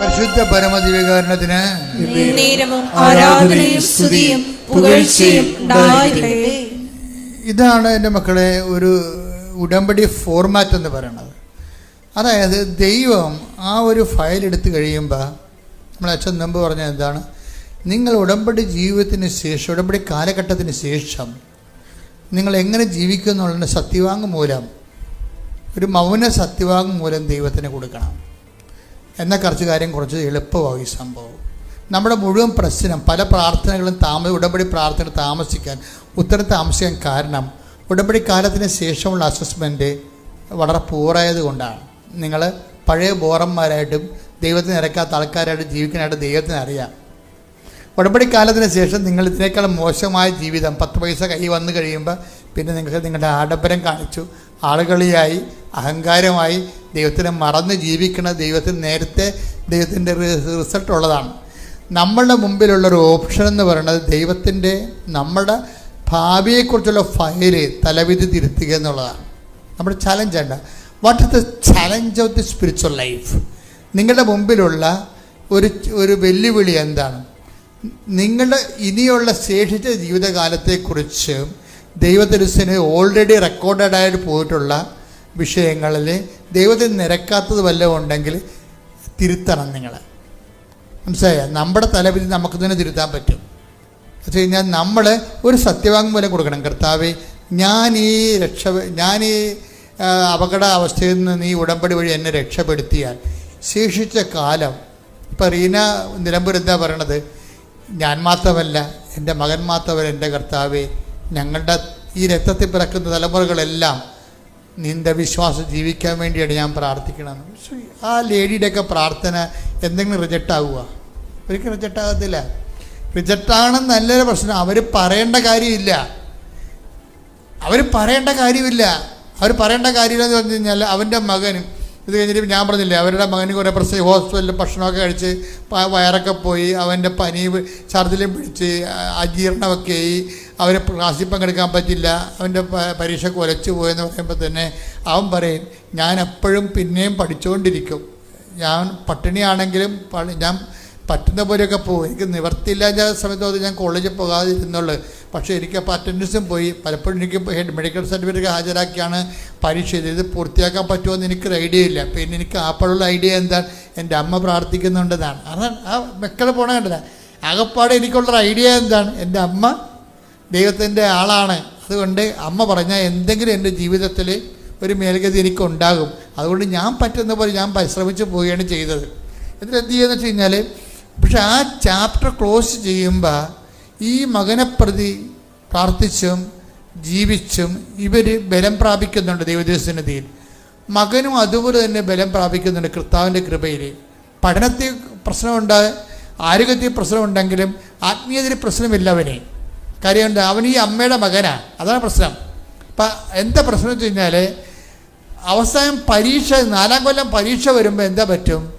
പരിശുദ്ധ പരമദിവ്യകാരണത്തിന് ഇതാണ് എന്റെ മക്കളെ ഒരു ഉടമ്പടി ഫോർമാറ്റ് എന്ന് പറയുന്നത്. അതായത് ദൈവം ആ ഒരു ഫയൽ എടുത്തു കഴിയുമ്പോൾ നമ്മൾ അച്ഛൻ മുമ്പ് പറഞ്ഞ എന്താണ്? നിങ്ങൾ ഉടമ്പടി ജീവിതത്തിന് ശേഷം ഉടമ്പടി കാലഘട്ടത്തിന് ശേഷം നിങ്ങൾ എങ്ങനെ ജീവിക്കും സത്യവാങ് മൂലം ഒരു മൗന സത്യവാങ് മൂലം ദൈവത്തിന് കൊടുക്കണം. എന്ന കുറച്ച് കാര്യം കുറച്ച് എളുപ്പമാവും ഈ സംഭവം. നമ്മുടെ മുഴുവൻ പ്രശ്നം പല പ്രാർത്ഥനകളും താമസം ഉടമ്പടി പ്രാർത്ഥന താമസിക്കാൻ ഉത്തരം താമസിക്കാൻ കാരണം ഉടമ്പടി കാലത്തിന് ശേഷമുള്ള അസസ്മെന്റ് വളരെ പൂറായത് കൊണ്ടാണ്. നിങ്ങൾ പഴയ ബോറന്മാരായിട്ടും ദൈവത്തിന് ഇറക്കാത്ത ആൾക്കാരായിട്ട് ജീവിക്കാനായിട്ട് ദൈവത്തിന് അറിയാം. ഉടമ്പടി കാലത്തിന് ശേഷം നിങ്ങൾ ഇതിനേക്കാൾ മോശമായ ജീവിതം പത്ത് പൈസ കൈ വന്നു കഴിയുമ്പോൾ പിന്നെ നിങ്ങൾക്ക് നിങ്ങളുടെ ആഡംബരം കാണിച്ചു. ആളുകളിയായി അഹങ്കാരമായി ദൈവത്തിനെ മറന്ന് ജീവിക്കുന്ന ദൈവത്തിന് നേരത്തെ ദൈവത്തിന്റെ റിസൾട്ട് ഉള്ളതാണ്. നമ്മളുടെ മുമ്പിലുള്ള ഒരു ഓപ്ഷൻ എന്ന് പറയുന്നത് ദൈവത്തിന്റെ നമ്മുടെ ഭാവിയെക്കുറിച്ചുള്ള ഫയൽ തലവിധി തിരുത്തുക എന്നുള്ളതാണ്. നമ്മുടെ ചലഞ്ച് ഉണ്ട് what is the challenge of the spiritual life നിങ്ങളുടെ മുമ്പിലുള്ള ഒരു ഒരു വെല്ലുവിളി എന്താണ്? നിങ്ങളുടെ ഇനിയുള്ള ശേഷിച്ച ജീവിതകാലത്തെക്കുറിച്ച് ദൈവത്തിരുസിന് ഓൾറെഡി റെക്കോർഡഡായിട്ട് പോയിട്ടുള്ള വിഷയങ്ങളിൽ ദൈവത്തിന് നിരക്കാത്തത് വല്ലതും ഉണ്ടെങ്കിൽ തിരുത്തണം നിങ്ങൾ മനസ്സിലായ? നമ്മുടെ തലവിധി നമുക്ക് തന്നെ തിരുത്താൻ പറ്റും. വെച്ച് കഴിഞ്ഞാൽ നമ്മൾ ഒരു സത്യവാങ്മൂലം കൊടുക്കണം. കർത്താവ് ഞാൻ ഈ രക്ഷ ഞാൻ ഈ അപകട അവസ്ഥയിൽ നിന്ന് നീ ഉടമ്പടി വഴി എന്നെ രക്ഷപ്പെടുത്തിയാൽ ശേഷിച്ച കാലം ഇപ്പം റീന നിലമ്പൂർ എന്താ പറയണത്? ഞാൻ മാത്രമല്ല എന്റെ മകൻ മാത്രമല്ല എന്റെ കർത്താവെ ഞങ്ങളുടെ ഈ രക്തത്തിൽ പിറക്കുന്ന തലമുറകളെല്ലാം നിന്റെ വിശ്വാസം ജീവിക്കാൻ വേണ്ടിയാണ് ഞാൻ പ്രാർത്ഥിക്കണം ആ ലേഡിയുടെയൊക്കെ പ്രാർത്ഥന എന്തെങ്കിലും റിജക്റ്റ് ആവുക? ഒരിക്കലും റിജക്റ്റ് ആകത്തില്ല. റിജക്റ്റ് ആണെന്ന് നല്ലൊരു പ്രശ്നം. അവർ പറയേണ്ട കാര്യമില്ല. അവർ പറയേണ്ട കാര്യമില്ല. അവർ പറയേണ്ട കാര്യമില്ലെന്ന് പറഞ്ഞു കഴിഞ്ഞാൽ അവന്റെ മകനും ഇത് കഴിഞ്ഞിട്ട് ഞാൻ പറഞ്ഞില്ലേ അവരുടെ മകന് കുറേ പ്രശ്നം ഹോസ്പിറ്റലിൽ ഭക്ഷണമൊക്കെ കഴിച്ച് വയറൊക്കെ പോയി അവന്റെ പനി ഛർദിലും പിടിച്ച് അജീർണമൊക്കെ ആയി. അവരെ ക്ലാസ്സിൽ പങ്കെടുക്കാൻ പറ്റില്ല അവന്റെ പരീക്ഷ കുലച്ചു പോയെന്ന് പറയുമ്പോൾ തന്നെ അവൻ പറയും ഞാൻ എപ്പോഴും പിന്നെയും പഠിച്ചുകൊണ്ടിരിക്കും ഞാൻ പട്ടിണിയാണെങ്കിലും ഞാൻ പറ്റുന്ന പോലെയൊക്കെ പോകും. എനിക്ക് നിവർത്തിയില്ലാത്ത സമയത്ത് ഞാൻ കോളേജിൽ പോകാതിരുന്നുള്ളൂ. പക്ഷേ എനിക്ക് അപ്പോൾ അറ്റൻഡൻസും പോയി. പലപ്പോഴും എനിക്ക് ഹെഡ് മെഡിക്കൽ സർട്ടിഫിക്കറ്റ് ഹാജരാക്കിയാണ് പരീക്ഷ ഇത് പൂർത്തിയാക്കാൻ പറ്റുമോ എന്ന് എനിക്കൊരു ഐഡിയ ഇല്ല. പിന്നെ എനിക്ക് അപ്പോഴുള്ള ഐഡിയ എന്താണ്? എന്റെ അമ്മ പ്രാർത്ഥിക്കുന്നുണ്ടെന്നാണ്. അതാണ് ആ മക്കൾ പോണ കണ്ടില്ല എനിക്കുള്ളൊരു ഐഡിയ എന്താണ്? എന്റെ അമ്മ ദൈവത്തിന്റെ ആളാണ്. അതുകൊണ്ട് അമ്മ പറഞ്ഞാൽ എന്തെങ്കിലും എന്റെ ജീവിതത്തിൽ ഒരു മേൽഗതി എനിക്ക് ഉണ്ടാകും അതുകൊണ്ട് ഞാൻ പറ്റുന്ന പോലെ ഞാൻ പരിശ്രമിച്ച് പോവുകയാണ് ചെയ്തത്. എന്നിട്ട് എന്ത് ചെയ്യുന്നു വെച്ച് കഴിഞ്ഞാൽ പക്ഷെ ആ ചാപ്റ്റർ ക്ലോസ് ചെയ്യുമ്പോൾ ഈ മകനെ പ്രതി പ്രാർത്ഥിച്ചും ജീവിച്ചും ഇവർ ബലം പ്രാപിക്കുന്നുണ്ട് ദൈവദേശനതിയിൽ മകനും അതുപോലെ തന്നെ ബലം പ്രാപിക്കുന്നുണ്ട് കർത്താവിന്റെ കൃപയിൽ. പഠനത്തിൽ പ്രശ്നമുണ്ട് ആരോഗ്യത്തിൽ പ്രശ്നമുണ്ടെങ്കിലും ആത്മീയതയിൽ പ്രശ്നമില്ല അവനെ. കാര്യം എന്താ അവൻ ഈ അമ്മയുടെ മകനാണ് അതാണ് പ്രശ്നം. അപ്പം എന്താ പ്രശ്നം വെച്ച് അവസാനം പരീക്ഷ നാലാം കൊല്ലം പരീക്ഷ വരുമ്പോൾ എന്താ പറ്റും?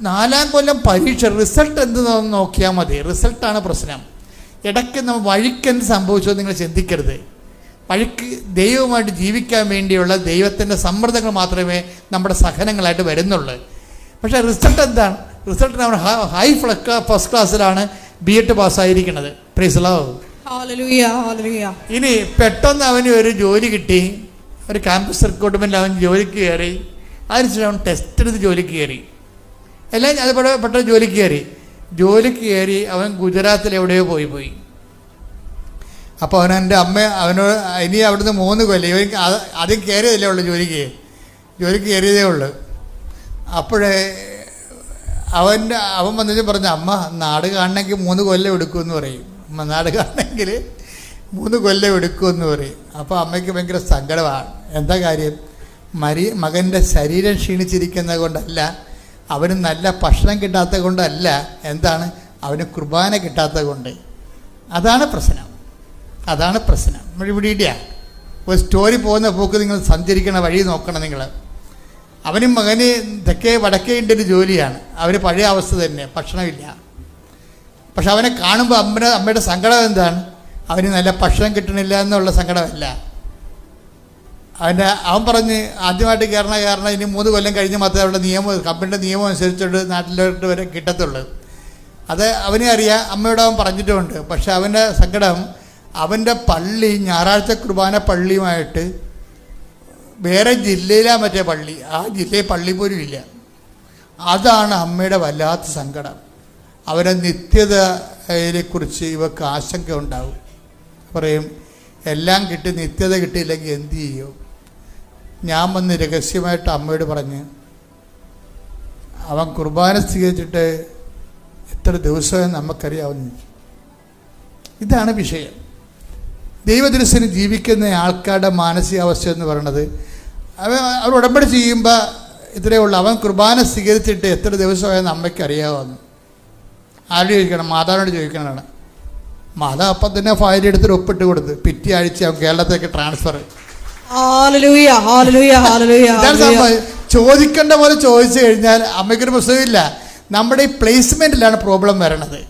നാലാം കൊല്ലം പരീക്ഷ റിസൾട്ട് എന്ത് നോക്കിയാൽ മതി. റിസൾട്ടാണ് പ്രശ്നം. ഇടയ്ക്ക് നമ്മൾ വഴിക്ക് എന്ത് സംഭവിച്ചോ നിങ്ങൾ ചിന്തിക്കരുത്. വഴിക്ക് ദൈവമായിട്ട് ജീവിക്കാൻ വേണ്ടിയുള്ള ദൈവത്തിന്റെ സമ്മർദ്ദങ്ങൾ മാത്രമേ നമ്മുടെ സഹനങ്ങളായിട്ട് വരുന്നുള്ളൂ. പക്ഷേ റിസൾട്ട് എന്താണ്? റിസൾട്ട് നമ്മൾ ഹൈ ഫസ്റ്റ് ക്ലാസ്സിലാണ്. ബി എഡ് പാസ്സായിരിക്കണത്. പ്രീസലോ ഹല്ലേലൂയ ഹല്ലേലൂയ ഇനി പെട്ടെന്ന് അവന് ഒരു ജോലി കിട്ടി. ഒരു ക്യാമ്പസ് റിക്രൂട്ട്മെന്റിൽ അവൻ ജോലിക്ക് കയറി. അതിനുശേഷം അവൻ ടെസ്റ്റ് എടുത്ത് ജോലിക്ക് കയറി. എല്ലാം അത് പെട്ടെന്ന് പെട്ടെന്ന് ജോലിക്ക് കയറി. ജോലിക്ക് കയറി അവൻ ഗുജറാത്തിൽ എവിടെയോ പോയി പോയി. അപ്പോൾ അവൻ എന്റെ അമ്മ അവനോട് ഇനി അവിടുന്ന് മൂന്ന് കൊല്ലം. ഇവൻ അത് ആദ്യം കയറിയതല്ലേ ഉള്ളൂ ജോലിക്ക്. ജോലിക്ക് കയറിയതേ ഉള്ളൂ. അപ്പോഴേ അവന്റെ അവൻ വന്നിട്ട് പറഞ്ഞു അമ്മ നാട് കാണണമെങ്കിൽ മൂന്ന് കൊല്ലം എടുക്കുമെന്ന് പറയും. അമ്മ നാട് കാണണമെങ്കിൽ മൂന്ന് കൊല്ലം എടുക്കുമെന്ന് പറയും. അപ്പോൾ അമ്മയ്ക്ക് ഭയങ്കര സങ്കടമാണ്. എന്താ കാര്യം? മരി മകന്റെ ശരീരം ക്ഷീണിച്ചിരിക്കുന്നത് കൊണ്ടല്ല അവന് നല്ല ഭക്ഷണം കിട്ടാത്തത് കൊണ്ടല്ല എന്താണ്? അവന് കുർബാന കിട്ടാത്തത് കൊണ്ട്. അതാണ് പ്രശ്നം. അതാണ് പ്രശ്നം. ഇവിടെ ഇടിയാ. ഒരു സ്റ്റോറി പോകുന്ന പോക്ക് നിങ്ങൾ സഞ്ചരിക്കണ വഴി നോക്കണം നിങ്ങൾ. അവനും മകന് തെക്കേ വടക്കേ ഒരു ജോലിയാണ്. അവർ പഴയ അവസ്ഥ തന്നെ ഭക്ഷണമില്ല. പക്ഷെ അവനെ കാണുമ്പോൾ അമ്മയുടെ അമ്മയുടെ സങ്കടം എന്താണ്? അവന് നല്ല ഭക്ഷണം കിട്ടണില്ല എന്നുള്ള സങ്കടമല്ല. അവന്റെ അവൻ പറഞ്ഞ് ആദ്യമായിട്ട് കയറണ കാരണം ഇനി മൂന്ന് കൊല്ലം കഴിഞ്ഞ് മാത്രമേ അവരുടെ നിയമം കമ്പനിയുടെ നിയമം അനുസരിച്ചുകൊണ്ട് നാട്ടിലോട്ട് വരെ കിട്ടത്തുള്ളൂ. അത് അവനെ അറിയാം അമ്മയോട് അവൻ പറഞ്ഞിട്ടുമുണ്ട് പക്ഷെ അവന്റെ സങ്കടം അവന്റെ പള്ളി ഞായറാഴ്ച കുർബാന പള്ളിയുമായിട്ട് വേറെ ജില്ലയിലാണ് മറ്റേ പള്ളി. ആ ജില്ലയിൽ പള്ളി പോലും ഇല്ല. അതാണ് അമ്മയുടെ വല്ലാത്ത സങ്കടം. അവരെ നിത്യതയെക്കുറിച്ച് ഇവർക്ക് ആശങ്ക ഉണ്ടാവും. പറയും എല്ലാം കിട്ടി നിത്യത കിട്ടിയില്ലെങ്കിൽ എന്ത് ചെയ്യും? ഞാൻ വന്ന് രഹസ്യമായിട്ട് അമ്മയോട് പറഞ്ഞ് അവൻ കുർബാന സ്വീകരിച്ചിട്ട് എത്ര ദിവസമെന്ന് നമുക്കറിയാവുന്ന ഇതാണ് വിഷയം. ദൈവദൃശ്യന് ജീവിക്കുന്ന ആൾക്കാരുടെ മാനസികാവസ്ഥ എന്ന് പറയുന്നത് അവൻ അവർ ഉടമ്പടി ചെയ്യുമ്പോൾ ഇത്രയേ ഉള്ളൂ. അവൻ കുർബാന സ്വീകരിച്ചിട്ട് എത്ര ദിവസമായെന്ന് അമ്മയ്ക്ക് അറിയാവുന്നു. ആരോട് ചോദിക്കണം? മാതാവിനോട് ചോദിക്കണതാണ്. മാതാവ് അപ്പം തന്നെ ഫയൽ എടുത്തിട്ട് ഒപ്പിട്ട് കൊടുത്ത് പിറ്റേ ആഴ്ച അവൻ കേരളത്തിലേക്ക് ട്രാൻസ്ഫർ. ചോദിക്കേണ്ട പോലെ ചോദിച്ചു കഴിഞ്ഞാൽ അമ്മയ്ക്കൊരു പ്രശ്നമില്ല നമ്മുടെ ഈ പ്ലേസ്മെന്റിലാണ് പ്രോബ്ലം വരണത്.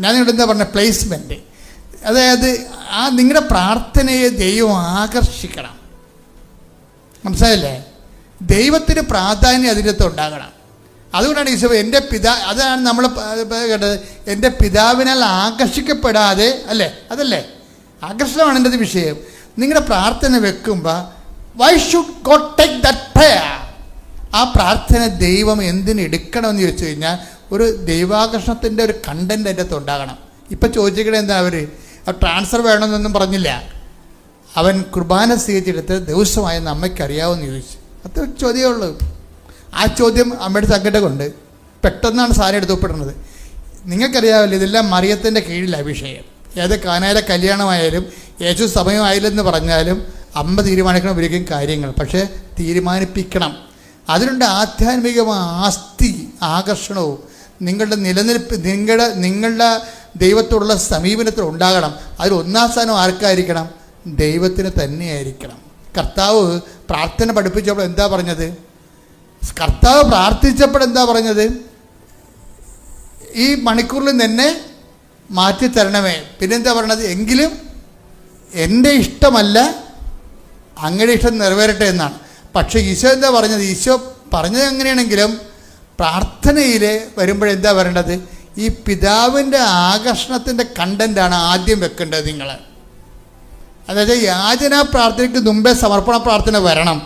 ഞാൻ നിങ്ങളുടെ എന്താ പറഞ്ഞത് പ്ലേസ്മെന്റ് അതായത് ആ നിങ്ങളുടെ പ്രാർത്ഥനയെ ദൈവം ആകർഷിക്കണം. മനസ്സിലായില്ലേ? ദൈവത്തിന് പ്രാധാന്യം അതിനകത്ത് ഉണ്ടാകണം. അതുകൊണ്ടാണ് ഈശോ എന്റെ പിതാ അതാണ് നമ്മൾ കേട്ടത്. എന്റെ പിതാവിനാൽ ആകർഷിക്കപ്പെടാതെ അല്ലേ? അതല്ലേ? ആകർഷണമാണ് എന്റെ വിഷയം. നിങ്ങളുടെ പ്രാർത്ഥന വെക്കുമ്പോൾ why should God take that prayer ആ പ്രാർത്ഥന ദൈവം എന്തിന് എടുക്കണമെന്ന് ചോദിച്ചു കഴിഞ്ഞാൽ ഒരു ദൈവാകർഷണത്തിന്റെ ഒരു കണ്ടന്റ് അതിന്റെ അകത്ത് ഉണ്ടാകണം. ഇപ്പം ചോദിച്ചിരിക്കണത് എന്താ അവർ ട്രാൻസ്ഫർ വേണമെന്നൊന്നും പറഞ്ഞില്ല. അവൻ കുർബാന സ്വീകരിച്ചെടുത്ത് ദിവസമായെന്ന് അമ്മയ്ക്കറിയാവുമെന്ന് ചോദിച്ചു. അത്ര ചോദ്യമേ ഉള്ളൂ. ആ ചോദ്യം അമ്മയുടെ സങ്കടമുണ്ട്. പെട്ടെന്നാണ് സാധനം എടുത്ത് ഒപ്പിടുന്നത് നിങ്ങൾക്കറിയാമല്ലോ ഇതെല്ലാം മറിയത്തിന്റെ കീഴിലാണ് വിഷയം ഏത് കാനായിലെ കല്യാണമായാലും യേശു സമയമായില്ലെന്ന് പറഞ്ഞാലും അമ്മ തീരുമാനിക്കണം ഒരിക്കലും കാര്യങ്ങൾ. പക്ഷേ തീരുമാനിപ്പിക്കണം. അതിനുണ്ട് ആധ്യാത്മികമായ ആസ്തി ആകർഷണവും. നിങ്ങളുടെ നിലനിൽപ്പ് നിങ്ങളുടെ നിങ്ങളുടെ ദൈവത്തോടുള്ള സമീപനത്തിൽ ഉണ്ടാകണം. അതിൽ ഒന്നാം സ്ഥാനം ആർക്കായിരിക്കണം? ദൈവത്തിന് തന്നെയായിരിക്കണം. കർത്താവ് പ്രാർത്ഥന പഠിപ്പിച്ചപ്പോൾ എന്താ പറഞ്ഞത്? കർത്താവ് പ്രാർത്ഥിച്ചപ്പോൾ എന്താ പറഞ്ഞത്? ഈ മണിക്കൂറിൽ നിന്നെ മാറ്റി തരണമേ. പിന്നെന്താ പറയണത്? എങ്കിലും എന്റെ ഇഷ്ടമല്ല അങ്ങയുടെ ഇഷ്ടം നിറവേറട്ടെ എന്നാണ്. പക്ഷേ ഈശോ എന്താ പറഞ്ഞത്? ഈശോ പറഞ്ഞത് എങ്ങനെയാണെങ്കിലും പ്രാർത്ഥനയിൽ വരുമ്പോഴെന്താ വരേണ്ടത് ഈ പിതാവിന്റെ ആകർഷണത്തിന്റെ കണ്ടന്റാണ് ആദ്യം വെക്കേണ്ടത് നിങ്ങൾ അതായത് യാചന പ്രാർത്ഥനയ്ക്ക് മുമ്പേ സമർപ്പണ പ്രാർത്ഥന വരണം.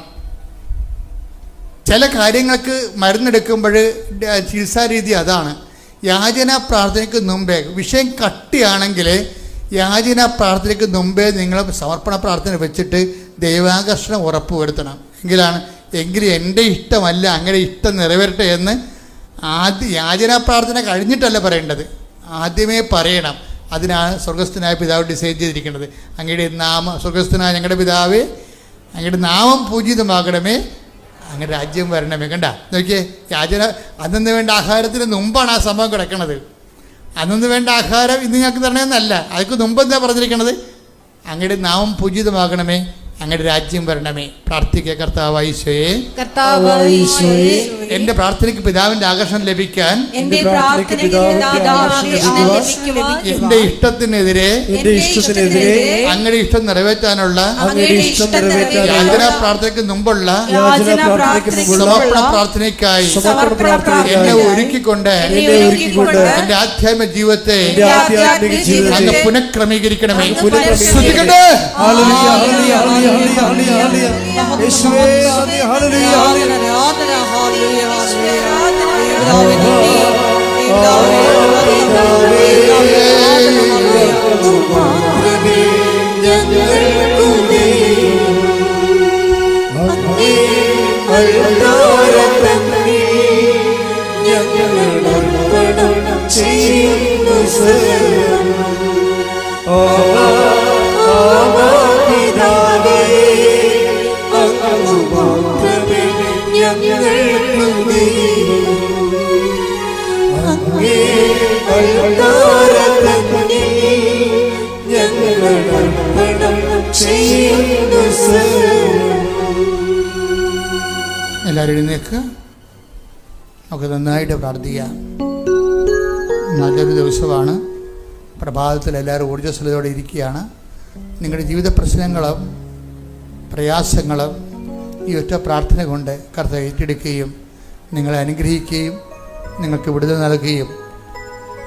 ചില കാര്യങ്ങൾക്ക് മരുന്നെടുക്കുമ്പോൾ ചികിത്സാരീതി അതാണ്. യാചന പ്രാർത്ഥനയ്ക്ക് മുമ്പേ വിഷയം കട്ടിയാണെങ്കിൽ യാചന പ്രാർത്ഥനയ്ക്ക് മുമ്പേ നിങ്ങൾ സമർപ്പണ പ്രാർത്ഥന വെച്ചിട്ട് ദൈവാകർഷണം ഉറപ്പുവരുത്തണം. എങ്കിലാണ് എങ്കിലും എന്റെ ഇഷ്ടമല്ല അങ്ങനെ ഇഷ്ടം നിറവേറട്ടെ എന്ന് ആദ്യ യാചനാ പ്രാർത്ഥന കഴിഞ്ഞിട്ടല്ല പറയേണ്ടത്. ആദ്യമേ പറയണം. അതിനാണ് സ്വർഗസ്ഥനായ പിതാവ് ഡിസൈൻ ചെയ്തിരിക്കുന്നത്. അങ്ങയുടെ നാമം സ്വർഗസ്ഥനായ ഞങ്ങളുടെ പിതാവേ അങ്ങയുടെ നാമം പൂജിതമാകണമേ. അങ്ങനെ രാജ്യം വരണമേ. കണ്ട? നോക്കിയേ യാചന അന്നു വേണ്ട ആഹാരത്തിന് മുമ്പാണ് ആ സംഭവം കിടക്കണത്. അന്നു വേണ്ട ആഹാരം ഇന്ന് ഞങ്ങൾക്ക് തരണമെന്നല്ല. അതിക്ക് മുമ്പ് എന്താ പറഞ്ഞിരിക്കണത്? അങ്ങയുടെ നാമം പൂജിതമാകണമേ. അങ്ങയുടെ രാജ്യം വരണമേ. പ്രാർത്ഥിക്കുക കർത്താവ് ഈശോയെ കർത്താവായ ഈശോയെ എന്റെ പ്രാർത്ഥനയ്ക്ക് പിതാവിന്റെ ആകർഷണം ലഭിക്കാൻ എന്റെ പ്രാർത്ഥനയ്ക്ക് പിതാവിന്റെ ആകർഷണം ലഭിക്കാൻ എന്റെ ഇഷ്ടത്തിനെതിരെ എന്റെ ഇഷ്ടത്തിനെതിരെ അങ്ങയുടെ ഇഷ്ടം നിറവേറ്റാനുള്ള യാചനാ ഇഷ്ടം നിറവേറ്റാനുള്ള യാചന പ്രാർത്ഥനയ്ക്ക് മുമ്പുള്ള സമർപ്പണ പ്രാർത്ഥനയ്ക്കായി എന്നെ ഒരുക്കിക്കൊണ്ട് എന്റെ ആധ്യാത്മിക ജീവിതത്തെ അങ്ങ് പുനഃക്രമീകരിക്കണമേ. പുനഃക്രമീകരിക്കണമേ. ശ്രദ്ധിക്കട്ടെ ഹല്ലേലൂയ ഹല്ലേലൂയ ഹല്ലേലൂയ എല്ലാവരും എഴുന്നേക്ക്. നമുക്ക് നന്നായിട്ട് പ്രാർത്ഥിക്കാം. നല്ലൊരു ദിവസമാണ്. പ്രഭാതത്തിൽ എല്ലാവരും ഊർജസ്വലതയോടെ ഇരിക്കുകയാണ്. നിങ്ങളുടെ ജീവിത പ്രശ്നങ്ങളും പ്രയാസങ്ങളും ഈ ഒറ്റ പ്രാർത്ഥന കൊണ്ട് കർത്താവ് ഏറ്റെടുക്കുകയും നിങ്ങളെ അനുഗ്രഹിക്കുകയും നിങ്ങൾക്ക് വിടുതൽ നൽകുകയും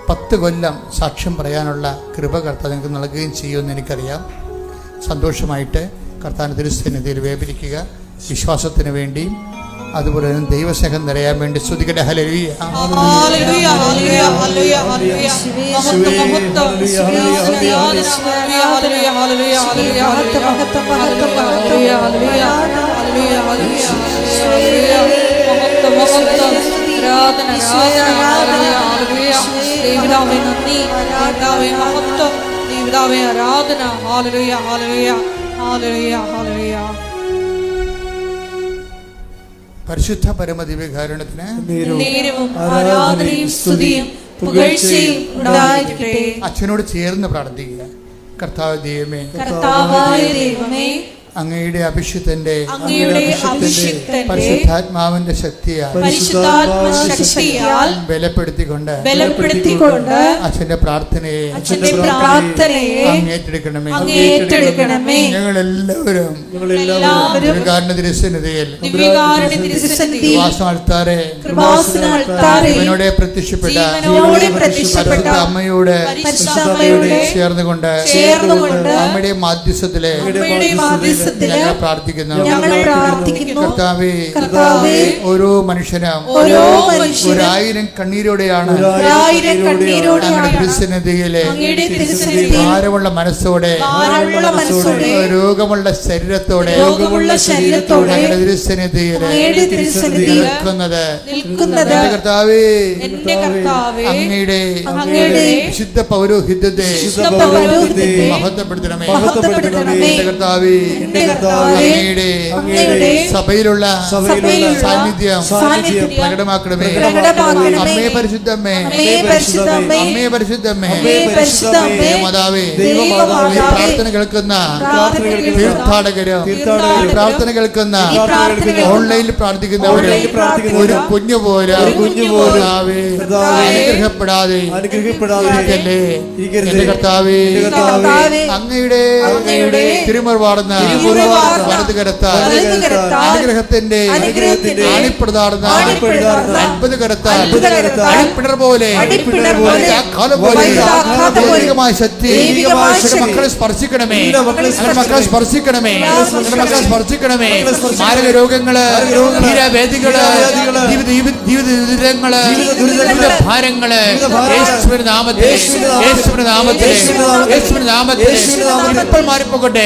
പത്ത് കൊല്ലം സാക്ഷ്യം പറയാനുള്ള കൃപ കർത്താവ് നിങ്ങൾക്ക് നൽകുകയും ചെയ്യുമെന്ന് എനിക്കറിയാം. സന്തോഷമായിട്ട് കർത്താവിന് തിരുസന്നിധിയിൽ വേപരിക്കുക വിശ്വാസത്തിന് വേണ്ടിയും അതുപോലെ തന്നെ ദൈവസ്നേഹം നിറയാൻ വേണ്ടി സ്തുതിക്കട്ടെ. ഹല്ലേലൂയ. ദൈവപിതാവേ നന്ദി. ദൈവപിതാവേ മഹത്വം. ദൈവപിതാവേ ആരാധന. ഹാലലുയ ഹാലലുയ ഹാലലുയ ഹാലലുയ പരിശുദ്ധ പരമദിവ്യകാരുണ്യത്തിന് നേരവും നേരവും ആരാധനയും സ്തുതിയും പുകഴ്ചയും ഉണ്ടായിരിക്കട്ടെ. അച്ഛനോട് ചേർന്ന് പ്രാർത്ഥിക്കുക. കർത്താവ് ദൈവമേ കർത്താവായ ദൈവമേ അങ്ങയുടെ അഭിഷിക്തന്റെ പരിശുദ്ധാത്മാവിന്റെ ശക്തിയാൽ ബലപ്പെടുത്തിക്കൊണ്ട് ബലപ്പെടുത്തിക്കൊണ്ട് അച്ഛന്റെ പ്രാർത്ഥനയെ അച്ഛന്റെ പ്രാർത്ഥനയെ അങ്ങ് ഏറ്റെടുക്കണമേ ഞങ്ങൾ എല്ലാവരും ദിവ്യകാരുണ്യ തിരുസന്നിധിയിൽ ദിവ്യകാരുണ്യ തിരുസന്നിധി വാസം അൾത്താരെ കൃപാസന അൾത്താരയിൽ ജീവനോടെ പ്രത്യക്ഷപ്പെട്ട പരിശുദ്ധ അമ്മയുടെ ചേർന്നുകൊണ്ട് അമ്മയുടെ മാധ്യസ്ഥത്തിലെ ഞങ്ങൾ പ്രാർത്ഥിക്കുന്നു. കർത്താവേ കർത്താവേ ഓരോ മനുഷ്യനും ഓരോ മനുഷ്യനും ഒരായിരം കണ്ണീരോടെയാണ് തിരുസന്നിധിയിലെ ഭാരമുള്ള മനസ്സോടെ രോഗമുള്ള ശരീരത്തോടെ രോഗമുള്ള ശരീരത്തോടെ ഞങ്ങളുടെ തിരുസന്നിധിയിലെ നിൽക്കുന്നത്. കർത്താവേ അങ്ങയുടെ വിശുദ്ധ പൗരോഹിത്യത്തെ വിശുദ്ധ പൗരോഹിത്യത്തെ മഹത്വപ്പെടുത്തണമേ. കർത്താവേ അങ്ങയുടെ സഭയിലുള്ള സാന്നിധ്യം സാന്നിധ്യം പ്രകടമാക്കണമേ. അമ്മേ പരിശുദ്ധമ്മേ. അമ്മേ പരിശുദ്ധമ്മേ. മാതാവേ ദൈവമാതാവേ, ഈ പ്രാർത്ഥന കേൾക്കുന്ന തീർത്ഥാടകരും ഈ പ്രാർത്ഥന കേൾക്കുന്ന ഓൺലൈനിൽ പ്രാർത്ഥിക്കുന്നവര് ഒരു കുഞ്ഞു പോരാ കർത്താവേ, അനുഗ്രഹപ്പെടാതെ ഇരിക്കല്ലേ എന്റെ കർത്താവേ അങ്ങയുടെ തിരുമുറവാടുന്ന അനുഗ്രഹത്തിന്റെ അത്ഭുത അത്ഭുത പോലെ ദൈവികമായ ശക്തി മക്കളെ സ്പർശിക്കണമേ. മക്കളെ സ്പർശിക്കണമേ. മക്കളെ സ്പർശിക്കണമേ. മാരക രോഗങ്ങൾ തീരവേദികൾ ജീവിത ദുരിതങ്ങൾ ജീവിത ഭാരങ്ങൾ നാമത്തിൽ, യേശുവിന്റെ നാമത്തിൽ യേശുവിന്റെ നാമത്തിൽ, ഇപ്പോൾ മാറിപ്പോകട്ടെ.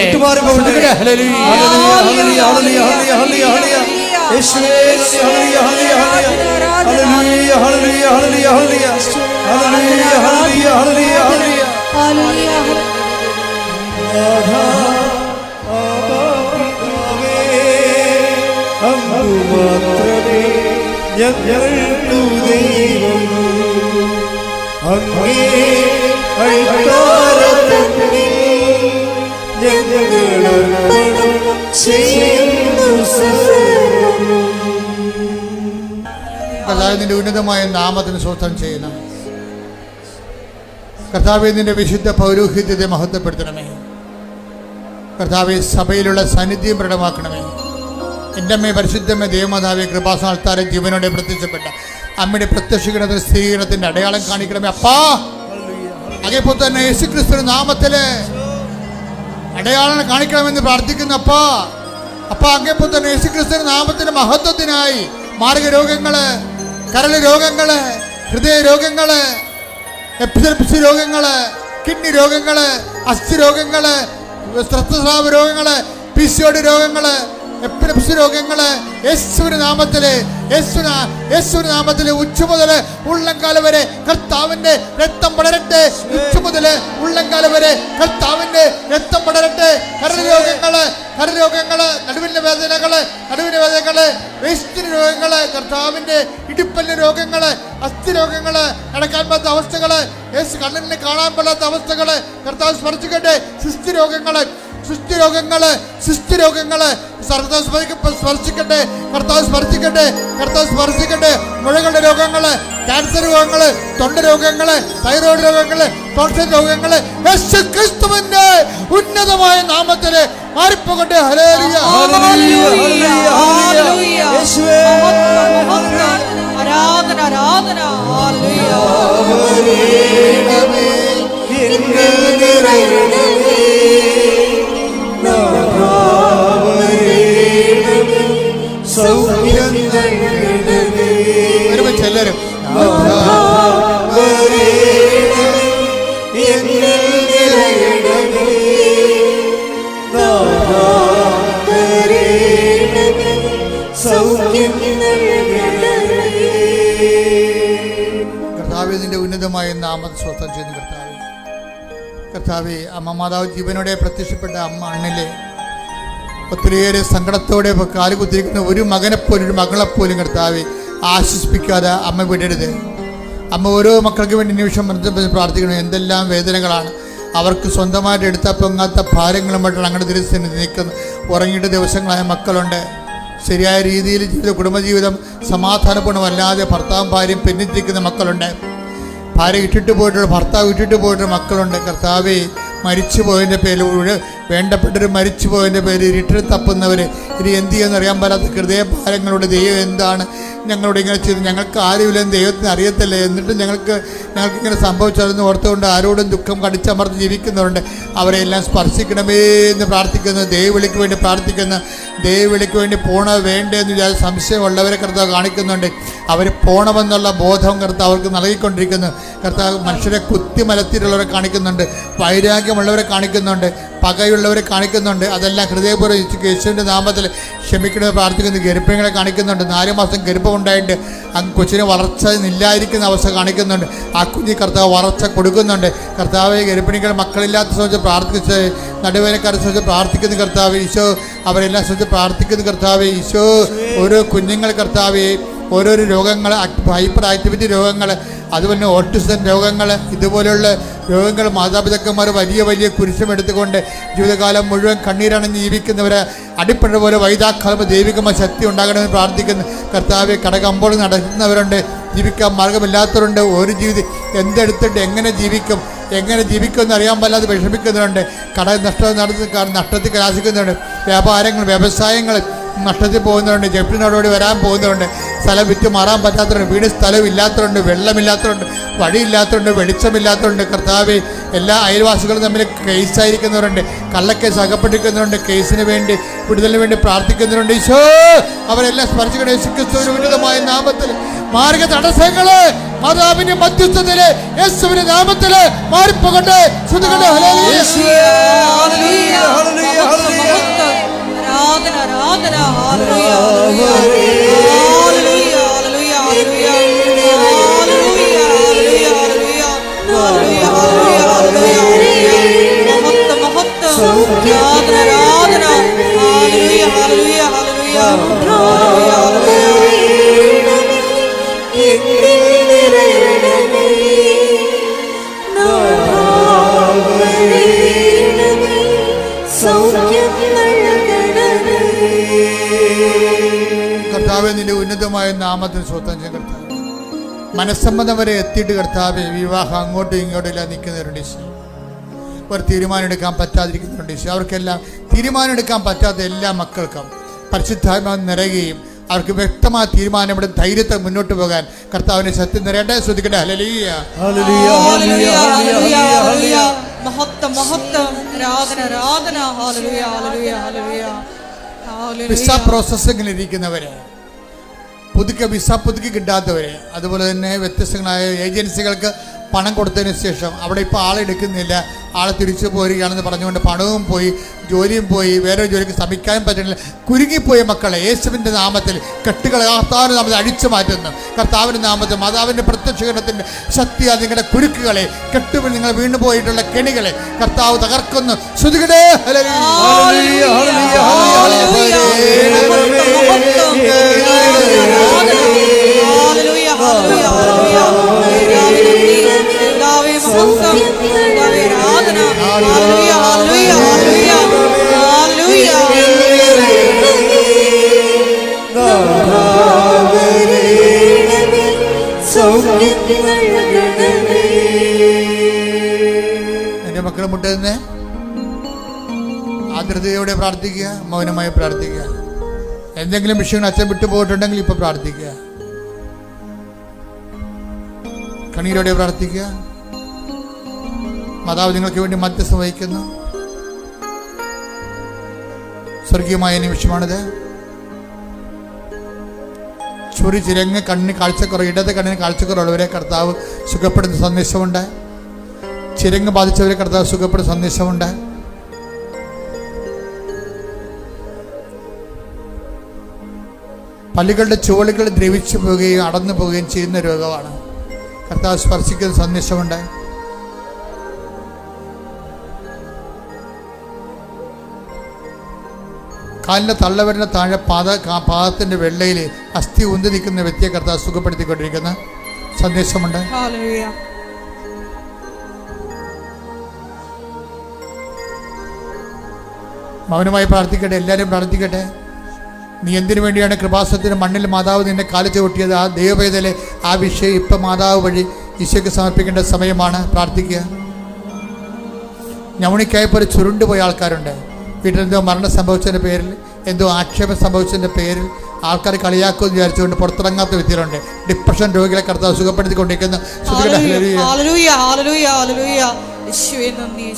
മാത്രമേ ഞങ്ങൾക്കു ദൈവം. അങ്ങേ സർവം. കർത്താവ് നിന്റെ ഉന്നതമായ നാമത്തിന് സ്വസ്ഥം ചെയ്യണം കർത്താവെ നിന്റെ വിശുദ്ധ പൗരോഹിത്യത്തെ മഹത്വപ്പെടുത്തണമേ. കർത്താവെ സഭയിലുള്ള സാന്നിധ്യം പ്രകടമാക്കണമേ. എന്റെ അമ്മയെ പരിശുദ്ധമ്മ ദേവമാതാവെ കൃപാസാൽത്താരെ ജീവനോടെ പ്രത്യക്ഷപ്പെട്ട അമ്മയുടെ പ്രത്യക്ഷീകരണത്തിന് സ്ഥിരീകരണത്തിന്റെ അടയാളം കാണിക്കണമേ. അപ്പാ! അതേപോലെ തന്നെ യേശുക്രിസ്തു നാമത്തിൽ അടയാളം കാണിക്കണമെന്ന് പ്രാർത്ഥിക്കുന്ന അപ്പാ. അപ്പ അങ്ങേപ്പോൾ തന്നെ യേശുക്രിസ്തു നാമത്തിന്റെ മഹത്വത്തിനായി മാർഗ രോഗങ്ങൾ കരൾ രോഗങ്ങൾ ഹൃദയ രോഗങ്ങൾ എപ്പിസെപ്സി രോഗങ്ങൾ കിഡ്നി രോഗങ്ങൾ അസ്ഥി രോഗങ്ങൾ രക്തസ്രാവ രോഗങ്ങൾ പി സി രോഗങ്ങൾ എപ്പിലെപ്സി രോഗങ്ങൾ യേശുവിന് നാമത്തിൽ യേശുന യേശുവിന്റെ നാമത്തിൽ ഉച്ച മുതൽ ഉള്ളംകാല വരെ കർത്താവിന്റെ രക്തം പടരട്ടെ. ഉച്ച മുതൽ ഉള്ളംകാല വരെ കർത്താവിന്റെ രക്തം പടരട്ടെ. കരൾ രോഗങ്ങൾ കരൾ രോഗങ്ങൾ നടുവിന്റെ വേദനകൾ നടുവിന്റെ വേദനകൾ വേസ്റ്റിന് രോഗങ്ങൾ കർത്താവിന്റെ ഇടുപ്പല്ല് രോഗങ്ങൾ അസ്ഥി രോഗങ്ങൾ നടക്കാൻ പറ്റാത്ത അവസ്ഥകൾ യേശു കണ്ണിന് കാണാൻ പറ്റാത്ത അവസ്ഥകൾ കർത്താവ് സ്പർശിക്കട്ടെ. സിസ്തി രോഗങ്ങൾ സൃഷ്ടി രോഗങ്ങൾ സൃഷ്ടി രോഗങ്ങൾ സ്പർശിക്കട്ടെ കർത്താവ് സ്പർശിക്കട്ടെ കർത്താവ് സ്പർശിക്കട്ടെ മുഴകളുടെ രോഗങ്ങൾ ക്യാൻസർ രോഗങ്ങൾ തൊണ്ട രോഗങ്ങൾ തൈറോയ്ഡ് രോഗങ്ങൾ ടോൺസിൽ രോഗങ്ങൾ. യേശു ക്രിസ്തുവിന്റെ ഉന്നതമായ നാമത്തിൽ മാറിപ്പോകട്ടെ. ഹലേലിയ. യേശുവേ, ആരാധന ആരാധന. ഒരുമിച്ച് നൽകണമേ. കർത്താവെ നിന്റെ ഉന്നതമായ നാമത്തെ സ്വസ്ഥം ചെയ്യുന്നു കർത്താവ് കർത്താവെ അമ്മ മാതാവ് ജീവനോടെ പ്രത്യക്ഷപ്പെട്ട അമ്മ അണ്ണിലെ ഒത്തിരിയേറെ സങ്കടത്തോടെ കാലുകുത്തിരിക്കുന്ന കാൽ കുത്തിരിക്കുന്ന ഒരു മകനെപ്പോലും ഒരു മകളെപ്പോലും കർത്താവെ ആശ്വസിപ്പിക്കാതെ അമ്മ വിടരുത്. അമ്മ ഓരോ മക്കൾക്ക് വേണ്ടി നിമിഷം പ്രാർത്ഥിക്കണം എന്തെല്ലാം വേദനകളാണ്. അവർക്ക് സ്വന്തമായിട്ട് എടുത്ത പൊങ്ങാത്ത ഭാരങ്ങളുമായിട്ടാണ് അങ്ങനെ ദിവസം നിൽക്കുന്ന ഉറങ്ങിയിട്ട് ദിവസങ്ങളായ മക്കളുണ്ട്. ശരിയായ രീതിയിൽ ജീവിത കുടുംബജീവിതം സമാധാനപൂർണമല്ലാതെ ഭർത്താവും ഭാര്യയും പിന്നിട്ടിരിക്കുന്ന മക്കളുണ്ട്. ഭാര്യ ഇട്ടിട്ട് പോയിട്ടുള്ള ഭർത്താവ് ഇട്ടിട്ട് പോയിട്ടുള്ള മക്കളുണ്ട്. കർത്താവെ മരിച്ചു പോയതിന്റെ പേരിൽ വേണ്ടപ്പെട്ടവർ മരിച്ചു പോയതിന്റെ പേര് ഇരുട്ടിൽ തപ്പുന്നവർ ഇനി എന്ത് ചെയ്യുമെന്ന് അറിയാൻ പറ്റാത്ത ഹൃദയഭാരങ്ങളുടെ ദൈവം എന്താണ് ഞങ്ങളോട് ഇങ്ങനെ ചെയ്ത് ഞങ്ങൾക്ക് ആരുമില്ലെന്ന് ദൈവത്തിന് അറിയത്തില്ല. എന്നിട്ടും ഞങ്ങൾക്ക് ഞങ്ങൾക്ക് ഇങ്ങനെ സംഭവിച്ചതെന്ന് ഓർത്തുകൊണ്ട് ആരോടും ദുഃഖം കടിച്ചമർത്ത് ജീവിക്കുന്നവരുണ്ട്. അവരെല്ലാം സ്പർശിക്കണമേ എന്ന് പ്രാർത്ഥിക്കുന്നു. ദൈവവിളിക്ക് വേണ്ടി പ്രാർത്ഥിക്കുന്നു. ദൈവവിളിക്ക് വേണ്ടി പോണോ വേണ്ടേ എന്ന് വിചാരിച്ച സംശയമുള്ളവരെ കർത്താവ് കാണിക്കുന്നുണ്ട്. അവർ പോണമെന്നുള്ള ബോധം കർത്താവ് അവർക്ക് നൽകിക്കൊണ്ടിരിക്കുന്നു. കർത്താവ് മനുഷ്യരെ കുത്തിമലത്തിലുള്ളവരെ കാണിക്കുന്നുണ്ട്. വൈരാഗ്യമുള്ളവരെ കാണിക്കുന്നുണ്ട്. പകയുള്ളവരെ കാണിക്കുന്നുണ്ട്. അതെല്ലാം ഹൃദയപൂർവം യേശു- യേശുവിന്റെ നാമത്തിൽ ക്ഷമിക്കണമെന്ന് പ്രാർത്ഥിക്കുന്നു. ഗർഭങ്ങളെ കാണിക്കുന്നുണ്ട്. നാല് മാസം ഗർഭമുണ്ടായിട്ട് ആ കൊച്ചിന് വളർച്ച നില്ലായിരിക്കുന്ന അവസ്ഥ കാണിക്കുന്നുണ്ട്. ആ കുഞ്ഞ് കർത്താവ് വളർച്ച കൊടുക്കുന്നുണ്ട്. കർത്താവ് ഗർഭിണികൾ മക്കളില്ലാത്ത സംബന്ധിച്ച് പ്രാർത്ഥിച്ച് നടുവേനക്കാരെ സംബന്ധിച്ച് പ്രാർത്ഥിക്കുന്ന കർത്താവ്. ഈശോ അവരെല്ലാം സംബന്ധിച്ച് പ്രാർത്ഥിക്കുന്ന കർത്താവ്. ഈശോ ഓരോ കുഞ്ഞുങ്ങൾ കർത്താവെ ഓരോരോ രോഗങ്ങൾ ഹൈപ്പർ ആക്ടിവിറ്റി രോഗങ്ങൾ അതുപോലെ ഓട്ടിസം രോഗങ്ങൾ ഇതുപോലെയുള്ള രോഗങ്ങൾ മാതാപിതാക്കന്മാർ വലിയ വലിയ കുരിശമെടുത്തുകൊണ്ട് ജീവിതകാലം മുഴുവൻ കണ്ണീരണഞ്ഞ് ജീവിക്കുന്നവരെ അടിപ്പഴ പോലെ വൈതാക്കാലം ദൈവികമായ ശക്തി ഉണ്ടാകണമെന്ന് പ്രാർത്ഥിക്കുന്നു. കർത്താവെ കടകമ്പോൾ നടക്കുന്നവരുണ്ട്. ജീവിക്കാൻ മാർഗമില്ലാത്തവരുണ്ട്. ഒരു ജീവിതം എന്തെടുത്തിട്ട് എങ്ങനെ ജീവിക്കും? എങ്ങനെ ജീവിക്കുമെന്ന് അറിയാൻ പറ്റാതെ വിഷമിക്കുന്നവരുണ്ട്. കട നഷ്ടം നടത്തി നഷ്ടത്തിൽ കലാശിക്കുന്നവരുണ്ട്. വ്യാപാരങ്ങൾ വ്യവസായങ്ങൾ നഷ്ടത്തിൽ പോകുന്നവരുണ്ട്. ജപ്തി നടപടി വരാൻ പോകുന്നവരുണ്ട്. സ്ഥലം വിറ്റ് മാറാൻ പറ്റാത്തവരുണ്ട്. വീട് സ്ഥലം ഇല്ലാത്തവരുണ്ട് വെള്ളമില്ലാത്തവരുണ്ട് വഴിയില്ലാത്തവരുണ്ട് വെളിച്ചമില്ലാത്തവരുണ്ട്. കർത്താവ് എല്ലാ അയൽവാസികളും തമ്മിൽ കേസായിരിക്കുന്നവരുണ്ട് കള്ളക്കേസ് അകപ്പെട്ടിരിക്കുന്നവരുണ്ട്. കേസിന് വേണ്ടി വിടുതലിന് വേണ്ടി പ്രാർത്ഥിക്കുന്നവരുണ്ട്. ഈശോ അവരെല്ലാം സ്പർശിക്കണം. യേശു ക്രിസ്തുവിന്റെ ഉന്നതമായ നാമത്തിൽ മാർഗ തടസ്സങ്ങൾ മാതാവിന്റെ മധ്യസ്ഥത്തിൽ യേശുവിന്റെ നാമത്തിൽ മാറിപ്പോകട്ടെ. ശ്രുതികട്ടെ ഹല്ലേലൂയ. Hallelujah, hallelujah, hallelujah. ആരാധന. ആരാധന 아이고. മനസ്സമ്മതം വരെ എത്തിയിട്ട് കർത്താവ് വിവാഹം അങ്ങോട്ടും ഇങ്ങോട്ടും ഇല്ല നിൽക്കുന്നവരുണ്ട് ഈശോ. അവർ തീരുമാനമെടുക്കാൻ പറ്റാതിരിക്കുന്നവരുണ്ട് ഈശോ. അവർക്കെല്ലാം തീരുമാനമെടുക്കാൻ പറ്റാത്ത എല്ലാ മക്കൾക്കും പരിശുദ്ധാത്മ നിറയുകയും അവർക്ക് വ്യക്തമായ തീരുമാനമെടും ധൈര്യത്തെ മുന്നോട്ട് പോകാൻ കർത്താവിനെ സത്യം നിറയട്ടെ? ശ്രദ്ധിക്കട്ടെ? ഹലലിയ പ്രോസസ്സിങ്ങിലിരിക്കുന്നവരെ ആരാധന ഇരിക്കുന്നവരെ. പുതുക്കി വിസ പുതുക്കി കിട്ടാത്തവരെ. അതുപോലെ തന്നെ വ്യത്യസ്തങ്ങളായ ഏജൻസികൾക്ക് പണം കൊടുത്തതിന് ശേഷം അവിടെ ഇപ്പോൾ ആളെടുക്കുന്നില്ല ആളെ തിരിച്ചു പോരുകയാണെന്ന് പറഞ്ഞുകൊണ്ട് പണവും പോയി ജോലിയും പോയി വേറെ ജോലിക്ക് ശ്രമിക്കാനും പറ്റുന്നില്ല. കുരുങ്ങിപ്പോയ മക്കളെ യേശുവിന്റെ നാമത്തിൽ കെട്ടുകളെ കർത്താവിന്റെ നാമത്തിൽ അഴിച്ചു മാറ്റുന്നു. കർത്താവിന്റെ നാമത്തിൽ മാതാവിന്റെ പ്രത്യക്ഷീകരണത്തിന്റെ ശക്തിയാൽ നിങ്ങളുടെ കുരുക്കുകളെ കെട്ടുവിൽ നിങ്ങൾ വീണു പോയിട്ടുള്ള കെണികളെ കർത്താവ് തകർക്കുന്നു. ശ്രുതികടേ. ഹല്ലേലൂയ, എന്റെ മക്കളെ മുട്ട തന്നെ ആഗ്രതയോടെ പ്രാർത്ഥിക്കുക മൗനമായി പ്രാർത്ഥിക്കുക. എന്തെങ്കിലും വിഷയങ്ങൾ അച്ഛൻ വിട്ടു പോയിട്ടുണ്ടെങ്കിൽ ഇപ്പൊ പ്രാർത്ഥിക്കുക. കണ്ണീരോടെ പ്രാർത്ഥിക്കുക. മാതാവ് നിങ്ങൾക്ക് വേണ്ടി മധ്യസ്ഥം വഹിക്കുന്നു. സ്വർഗീയമായ നിമിഷമാണിത്. ചൊറി ചിരങ്ങ് കണ്ണിന് കാഴ്ചക്കുറവ് ഇടത് കണ്ണിന് കാഴ്ചക്കുറവുള്ളവരെ കർത്താവ് സുഖപ്പെടുന്ന സന്ദേശമുണ്ട്. ചിരങ്ങ് ബാധിച്ചവരെ കർത്താവ് സുഖപ്പെടുന്ന സന്ദേശമുണ്ട്. പല്ലുകളുടെ ചുവളുകൾ ദ്രവിച്ചു പോവുകയും അടന്നു പോവുകയും ചെയ്യുന്ന രോഗമാണ്. കർത്താവ് സ്പർശിക്കുന്ന സന്ദേശമുണ്ട്. കാലിന്റെ തള്ളവരുടെ താഴെ പാദ കാ- പാദത്തിന്റെ വെള്ളയിൽ അസ്ഥി ഉന്തി നിൽക്കുന്ന വ്യക്തിയെ കർത്താവ് സുഖപ്പെടുത്തിക്കൊണ്ടിരിക്കുന്ന. സന്ദേശമുണ്ട്. മൗനമായി പ്രാർത്ഥിക്കട്ടെ എല്ലാവരും പ്രാർത്ഥിക്കട്ടെ. നീ എന്തിനു വേണ്ടിയാണ് കൃപാസത്തിന് മണ്ണിൽ മാതാവ് നിന്നെ കാലു ചവിട്ടിയത്? ആ ദൈവവേദലെ ആ വിഷയം ഇപ്പം മാതാവ് വഴി ഈശോയ്ക്ക് സമർപ്പിക്കേണ്ട സമയമാണ്. പ്രാർത്ഥിക്കുക. ഞവണിക്കായപ്പോൾ ഒരു ചുരുണ്ടുപോയ ആൾക്കാരുണ്ട്. വീട്ടിൽ എന്തോ മരണം സംഭവിച്ചതിന്റെ പേരിൽ എന്തോ ആക്ഷേപം സംഭവിച്ചതിന്റെ പേരിൽ ആൾക്കാർ കളിയാക്കുമെന്ന് വിചാരിച്ചുകൊണ്ട് പുറത്തിറങ്ങാത്ത വ്യക്തികളുണ്ട്. ഡിപ്രഷൻ രോഗികളെ കർത്താവ് സുഖപ്പെടുത്തിക്കൊണ്ടിരിക്കുന്ന.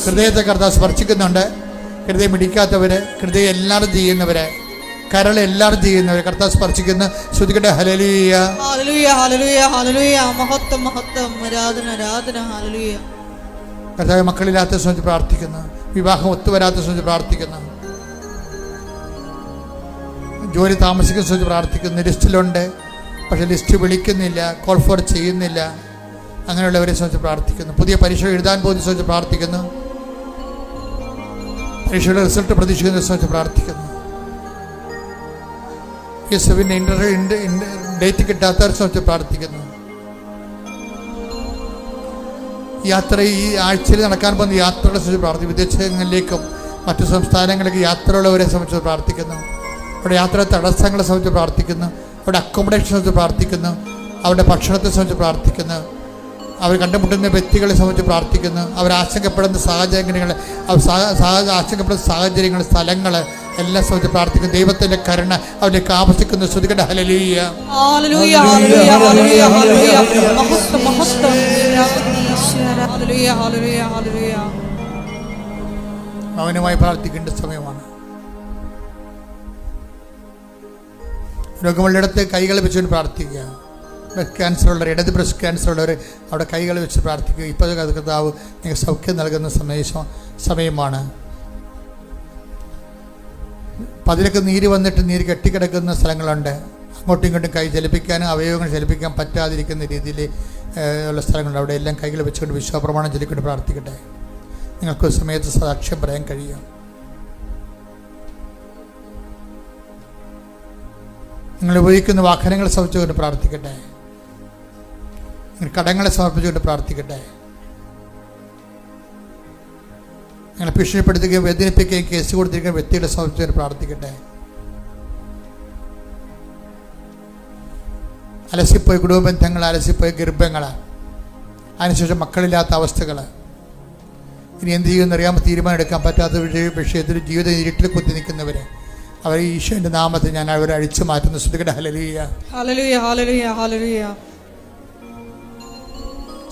ഹൃദയത്തെ കർത്താവ് സ്പർശിക്കുന്നുണ്ട്. ഹൃദയം ഇടിക്കാത്തവര് ഹൃദയം എല്ലാവരും ചെയ്യുന്നവരെ. കരൾ എല്ലാവരും ചെയ്യുന്നവരെ കർത്താവ് സ്പർശിക്കുന്ന. ശ്രുതിക്കട്ടെ ഹലലൂയ മഹത്വം മഹത്വം. ആരാധന ആരാധന. കർത്താവ് മക്കളില്ലാത്ത സംബന്ധിച്ച് പ്രാർത്ഥിക്കുന്നു. വിവാഹം ഒത്തുവരാത്ത സംബന്ധിച്ച് പ്രാർത്ഥിക്കുന്നു. ജോലി താമസിക്കുന്ന സംബന്ധിച്ച് പ്രാർത്ഥിക്കുന്നു. ലിസ്റ്റിലുണ്ട് പക്ഷെ ലിസ്റ്റ് വിളിക്കുന്നില്ല കോൾ ഫോർ ചെയ്യുന്നില്ല. അങ്ങനെയുള്ളവരെ സംബന്ധിച്ച് പ്രാർത്ഥിക്കുന്നു. പുതിയ പരീക്ഷ എഴുതാൻ പോകുന്ന സംബന്ധിച്ച് പ്രാർത്ഥിക്കുന്നു. പരീക്ഷയുടെ റിസൾട്ട് പ്രതീക്ഷിക്കുന്ന സംബന്ധിച്ച് പ്രാർത്ഥിക്കുന്നു. യേശുവിന്റെ ഇന്റർവ്യൂ ഡേറ്റ് കിട്ടാത്ത സമയത്ത് പ്രാർത്ഥിക്കുന്നു. യാത്ര ഈ ആഴ്ചയിൽ നടക്കാൻ പോകുന്ന യാത്രകളെ സംബന്ധിച്ച് പ്രാർത്ഥിക്കും വിദേശങ്ങളിലേക്കും മറ്റു സംസ്ഥാനങ്ങളിലേക്ക് യാത്രയുള്ളവരെ സംബന്ധിച്ച് പ്രാർത്ഥിക്കുന്നു. അവിടെ യാത്ര തടസ്സങ്ങളെ സംബന്ധിച്ച് പ്രാർത്ഥിക്കുന്നു. അവിടെ അക്കോമഡേഷൻ സംബന്ധിച്ച് പ്രാർത്ഥിക്കുന്നു. അവരുടെ ഭക്ഷണത്തെ സംബന്ധിച്ച് പ്രാർത്ഥിക്കുന്നു. അവർ കണ്ടുമുട്ടുന്ന വ്യക്തികളെ സംബന്ധിച്ച് പ്രാർത്ഥിക്കുന്നു. അവർ ആശങ്കപ്പെടുന്ന സാഹചര്യങ്ങൾ അവർ സാ- സാ- ആശങ്കപ്പെടുന്ന സാഹചര്യങ്ങൾ സ്ഥലങ്ങൾ എല്ലാം സംബന്ധിച്ച് പ്രാർത്ഥിക്കും ദൈവത്തിന്റെ കരുണ അവരിലേക്ക് ആവശ്യിക്കുന്ന ശ്രുതികട ഹലലൂയ മൗനമായി പ്രാർത്ഥിക്കേണ്ട സമയമാണ്. രോഗമുള്ളിടത്ത് കൈകൾ വെച്ചുകൊണ്ട് പ്രാർത്ഥിക്കുക. ബ്രസ്റ്റ് ക്യാൻസർ ഉള്ളവർ ഇടത് ബ്രസ്റ്റ് ക്യാൻസർ ഉള്ളവർ അവിടെ കൈകൾ വെച്ച് പ്രാർത്ഥിക്കുക. ഇപ്പോഴത്തെ കർത്താവ് നിങ്ങൾക്ക് സൗഖ്യം നൽകുന്ന സമയം സമയമാണ്. പതിലൊക്കെ നീര് വന്നിട്ട് നീര് കെട്ടിക്കിടക്കുന്ന സ്ഥലങ്ങളുണ്ട്. അങ്ങോട്ടും ഇങ്ങോട്ടും കൈ ചലിപ്പിക്കാനും അവയവങ്ങൾ ചലിപ്പിക്കാൻ പറ്റാതിരിക്കുന്ന രീതിയിൽ ഉള്ള സ്ഥലങ്ങളുണ്ട്. അവിടെ എല്ലാം കൈകൾ വെച്ചുകൊണ്ട് വിശ്വാസപ്രമാണം ചൊല്ലിക്കൊണ്ട് പ്രാർത്ഥിക്കട്ടെ. നിങ്ങൾക്ക് സമയത്ത് സാക്ഷ്യം പറയാൻ കഴിയും. നിങ്ങൾ ഉപയോഗിക്കുന്ന വാഹനങ്ങളെ സമർപ്പിച്ചുകൊണ്ട് പ്രാർത്ഥിക്കട്ടെ. കടങ്ങളെ സമർപ്പിച്ചുകൊണ്ട് പ്രാർത്ഥിക്കട്ടെ. നിങ്ങളെ ഭീഷണിപ്പെടുത്തുകയും വേദനിപ്പിക്കുകയും കേസ് കൊടുത്തിരിക്കുന്ന വ്യക്തിയുടെ സമർപ്പിച്ചുകൊണ്ട് പ്രാർത്ഥിക്കട്ടെ. അലസിപ്പോയി കുടുംബ ബന്ധങ്ങൾ അലസിപ്പോയ ഗർഭങ്ങൾ അതിനുശേഷം മക്കളില്ലാത്ത അവസ്ഥകൾ ഇനി എന്ത് ചെയ്യുമെന്ന് അറിയാമോ തീരുമാനമെടുക്കാൻ പറ്റാത്ത വിഷയ വിഷയത്തിൽ ജീവിതം ഇരുട്ടിൽ കുത്തി നിൽക്കുന്നവർ അവർ ഈശോന്റെ നാമത്തിൽ ഞാൻ അവരെ അഴിച്ചു മാറ്റുന്നു. ശ്രദ്ധിക്കട്ടെ. ഹലലിയ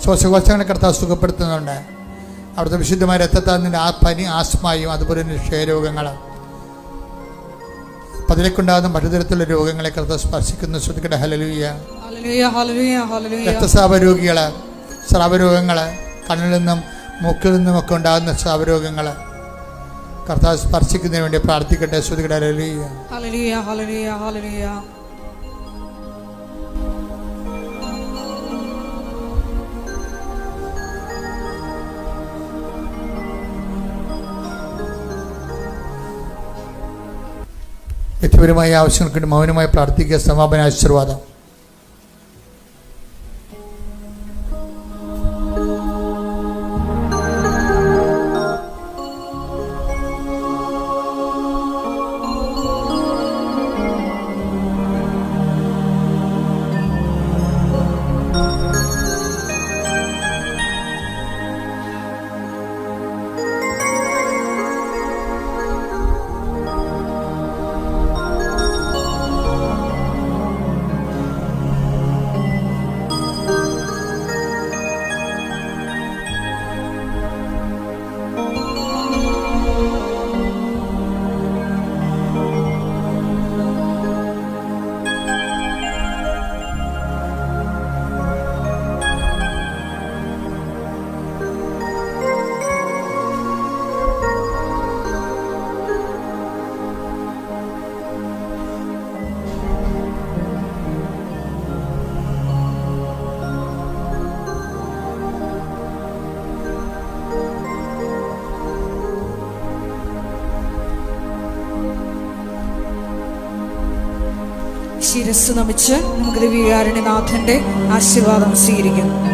ശ്വാസകോശങ്ങളെ കർത്താവ് സുഖപ്പെടുത്തുന്നുണ്ട്. അവിടുത്തെ വിശുദ്ധമായ രക്തത്താൽ നിന്റെ ആ പനി ആസ്മയും അതുപോലെ തന്നെ ക്ഷയരോഗങ്ങൾ പതിലേക്കുണ്ടാകുന്ന മറ്റു തരത്തിലുള്ള രോഗങ്ങളെ കർത്താവ് സ്പർശിക്കുന്ന. ശ്രദ്ധിക്കട്ടെ. ഹലലൂയ രക്തസ്രാവ രോഗികൾ സ്രാവരോഗങ്ങൾ കണ്ണിൽ നിന്നും മൂക്കിൽ നിന്നും ഒക്കെ ഉണ്ടാകുന്ന സ്രാവരോഗങ്ങൾ കർത്താവ് സ്പർശിക്കുന്നതിന് വേണ്ടി പ്രാർത്ഥിക്കട്ടെ. ശ്രുതികട ഹലലിയ ഹല്ലേലൂയ ഹല്ലേലൂയ. വ്യക്തിപരമായ ആവശ്യങ്ങൾക്ക് മൗനമായി പ്രാർത്ഥിക്കുക. സമാപന ആശീർവാദം. ശിരസ് നമിച്ച് നമുക്ക് ദിവ്യകാരുണ്യനാഥന്റെ ആശീർവാദം സ്വീകരിക്കുന്നു.